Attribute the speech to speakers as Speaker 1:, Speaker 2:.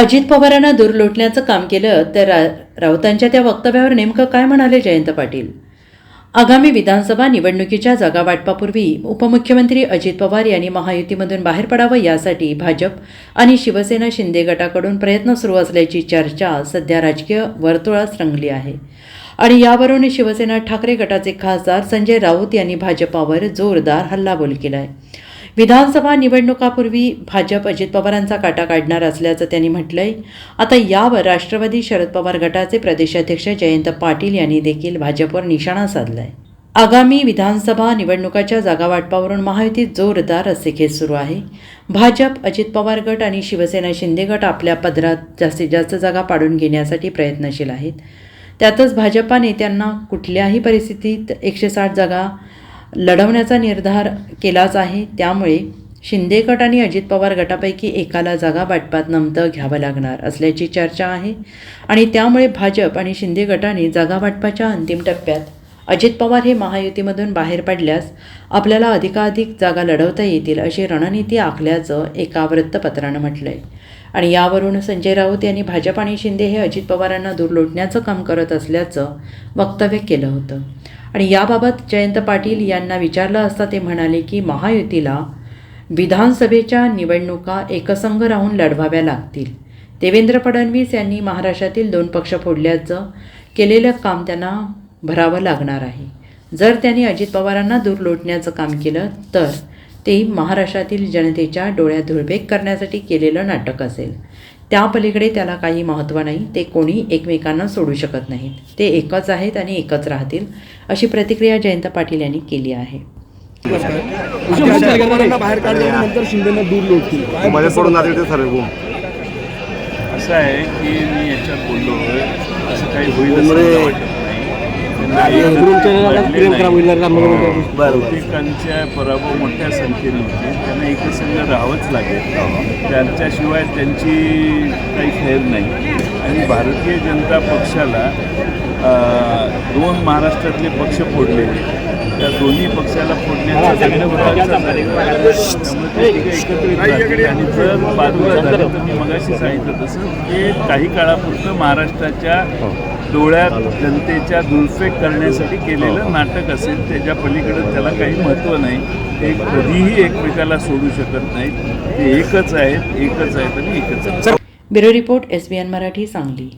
Speaker 1: अजित पवारांना दूर लोटण्याचं काम केलं तर रा राऊतांच्या त्या वक्तव्यावर नेमकं काय म्हणाले जयंत पाटील? आगामी विधानसभा निवडणुकीच्या जागा वाटपापूर्वी उपमुख्यमंत्री अजित पवार यांनी महायुतीमधून बाहेर पडावं यासाठी भाजप आणि शिवसेना शिंदे गटाकडून प्रयत्न सुरू असल्याची चर्चा सध्या राजकीय वर्तुळात रंगली आहे. आणि यावरून शिवसेना ठाकरे गटाचे खासदार संजय राऊत यांनी भाजपावर जोरदार हल्लाबोल केला आहे विधानसभा निवडणुकापूर्वी भाजप अजित पवारांचा काटा काढणार असल्याचं त्यांनी म्हटलंय. आता यावर राष्ट्रवादी शरद पवार गटाचे प्रदेशाध्यक्ष जयंत पाटील यांनी देखील भाजपवर निशाणा साधलाय. आगामी विधानसभा निवडणुकाच्या जागावाटपावरून महायुतीत जोरदार रस्सेखेच सुरू आहे. भाजप अजित पवार गट आणि शिवसेना शिंदे गट आपल्या पदरात जास्तीत जास्त जागा पाडून घेण्यासाठी प्रयत्नशील आहेत. त्यातच भाजपा नेत्यांना कुठल्याही परिस्थितीत एकशे साठ जागा लढवण्याचा निर्धार केलाच आहे. त्यामुळे शिंदे गट आणि अजित पवार गटापैकी एकाला जागा वाटपात नमतं घ्यावं लागणार असल्याची चर्चा आहे. आणि त्यामुळे भाजप आणि शिंदे गटाने जागा वाटपाच्या अंतिम टप्प्यात अजित पवार हे महायुतीमधून बाहेर पडल्यास आपल्याला अधिकाधिक जागा लढवता येतील अशी रणनीती आखल्याचं एका वृत्तपत्रानं म्हटलंय. आणि यावरून संजय राऊत यांनी भाजप आणि शिंदे हे अजित पवारांना दूर लोटण्याचं काम करत असल्याचं वक्तव्य केलं होतं. आणि याबाबत जयंत पाटील यांना विचारलं असता ते म्हणाले की महायुतीला विधानसभेच्या निवडणुका एकसंघ राहून लढवाव्या लागतील. देवेंद्र फडणवीस यांनी महाराष्ट्रातील दोन पक्ष फोडल्याचं केलेलं काम त्यांना भरावं लागणार आहे. जर त्यांनी अजित पवारांना दूर लोटण्याचं काम केलं तर ते महाराष्ट्रातील जनतेच्या डोळ्यात धुळपेक करण्यासाठी केलेलं नाटक असेल. त्या पलीकडे त्याला काही महत्त्व नाही ते कोणी एकमेकांना सोडू शकत नाहीत. ते एकच आहेत आणि एकच राहतील अशी प्रतिक्रिया जयंत पाटील यांनी केली आहे.
Speaker 2: बाहेर शिंदेना दूर लोटतील.
Speaker 3: असं आहे की मी याच्यात बोललो असं काही होईल असं नाही. पराभव मोठ्या संख्येने होते. त्यांना एकसंघ राहावंच लागेल. त्यांच्याशिवाय त्यांची काही खेळ नाही. आणि भारतीय जनता पक्षाला दोन महाराष्ट्रातले पक्ष फोडलेले. त्या दोन्ही पक्षाला फोडण्याचा त्यामुळे ते एकत्रित राहतील आणि जर बाजूला झालं तर मी मगाशी सांगितलं तसं हे काही काळापुरतं महाराष्ट्राच्या डोळ्यात जनतेच्या दुर्फेक करण्यासाठी केलेलं नाटक असेल त्याच्या पलीकडे त्याला काही महत्त्व नाही. ते कधीही एकमेकाला सोडू शकत नाहीत. ते एकच आहेत एकच आहेत आणि एकच आहेत.
Speaker 1: Bureau report S B N Marathi Sangli.